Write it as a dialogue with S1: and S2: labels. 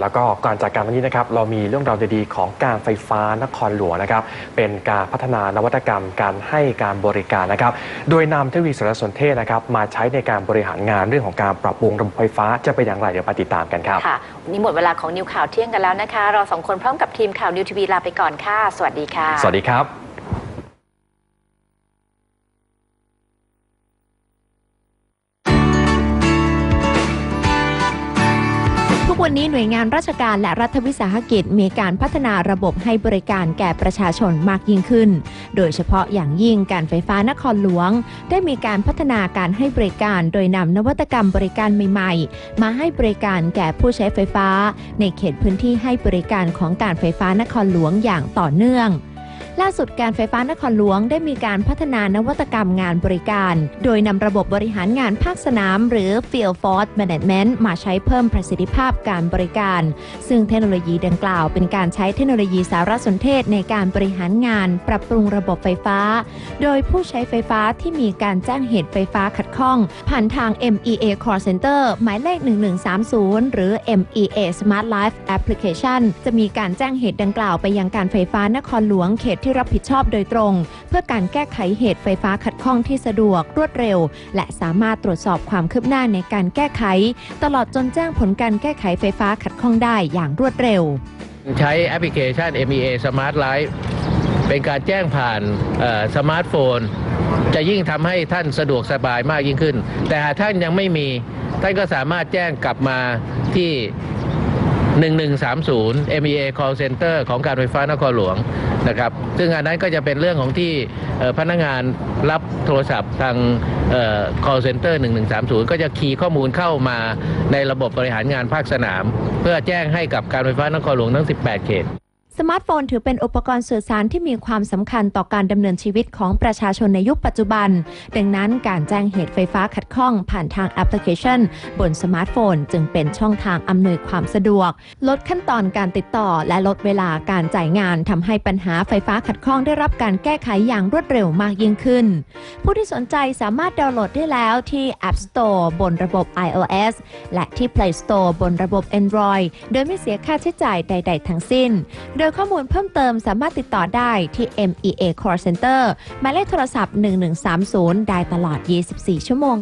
S1: แล้วก็ก่อนจากการวันนี้นะครับเรามีเรื่องราวดีๆของการไฟฟ้านครหลวงนะครับเป็นการพัฒนานวัตกรรมการให้การบริการนะครับโดยนำเทคโนโลยีสารสนเทศนะครับมาใช้ในการบริหารงานเรื่องของการปรับปรุงระบบไฟฟ้าจะเป็นอย่างไรเดี๋ยวไปติดตามกันครับ
S2: ค่ะวันนี้หมดเวลาของนิวข่าวเที่ยงกันแล้วนะคะ เราสองคนพร้อมกับทีมข่าวนิวทีวีลาไปก่อนค่ะสวัสดีค่ะ
S1: สวัสดีครับ
S3: วันนี้หน่วยงานราชการและรัฐวิสาหกิจมีการพัฒนาระบบให้บริการแก่ประชาชนมากยิ่งขึ้น โดยเฉพาะอย่างยิ่งการไฟฟ้านครหลวง ได้มีการพัฒนาการให้บริการโดยนำนวัตกรรมบริการใหม่ๆ มาให้บริการแก่ผู้ใช้ไฟฟ้า ในเขตพื้นที่ให้บริการของการไฟฟ้านครหลวงอย่างต่อเนื่อง ล่าสุดการไฟฟ้านครหลวงได้มีการพัฒนานวัตกรรมงานบริการ โดยนำระบบบริหารงานภาคสนาม หรือ Field Force Management มาใช้เพิ่มประสิทธิภาพการบริการ ซึ่งเทคโนโลยีดังกล่าวเป็นการใช้เทคโนโลยีสารสนเทศในการบริหารงาน ปรับปรุงระบบไฟฟ้า โดยผู้ใช้ไฟฟ้าที่มีการแจ้งเหตุไฟฟ้าขัดข้อง ผ่านทาง MEA Call Center หมายเลข 1130 หรือ MEA Smart Life Application จะมีการแจ้งเหตุดังกล่าวไปยังการไฟฟ้านครหลวงเขตที่รับผิดชอบโดยตรง เพื่อการแก้ไขเหตุไฟฟ้าขัดข้องที่สะดวกรวดเร็ว และสามารถตรวจสอบความคืบหน้าในการแก้ไข ตลอดจนแจ้งผลการแก้ไขไฟฟ้าขัดข้องได้อย่างรวดเร็ว
S4: ใช้แอปพลิเคชัน MEA Smart Life เป็นการแจ้งผ่านสมาร์ทโฟน จะยิ่งทำให้ท่านสะดวกสบายมากยิ่งขึ้น แต่หากท่านยังไม่มี ท่านก็สามารถแจ้งกลับมาที่ 1130 MEA Call Center ของการไฟฟ้านครหลวงนะครับ ซึ่งอันนั้นก็จะเป็นเรื่องของที่พนักงานรับโทรศัพท์ทาง call center 1130 ก็จะคีย์ข้อมูลเข้ามาในระบบบริหารงานภาคสนาม เพื่อแจ้งให้กับการไฟฟ้านครหลวงทั้ง 18 เขต
S3: สมาร์ทโฟนถือเป็นอุปกรณ์สื่อสารที่มีความสำคัญต่อการดำเนินชีวิตของประชาชนในยุคปัจจุบัน ดังนั้นการแจ้งเหตุไฟฟ้าขัดข้องผ่านทางแอปพลิเคชัน บนสมาร์ทโฟน จึงเป็นช่องทางอำนวยความสะดวก ลดขั้นตอนการติดต่อ และลดเวลาการจ่ายงานทำให้ปัญหาไฟฟ้าขัดข้องได้รับการแก้ไขอย่างรวดเร็วมากยิ่งขึ้น ผู้ที่สนใจสามารถดาวน์โหลดได้แล้วที่ App Store บนระบบ iOS และที่ Play Store บนระบบ Android โดยไม่เสียค่าใช้จ่ายใด ๆ ทั้งสิ้นโดยข้อมูลเพิ่มเติมสามารถติดต่อได้ที่ MEA Call Center หมายเลขโทรศัพท์ 1130 ได้ตลอด 24 ชั่วโมง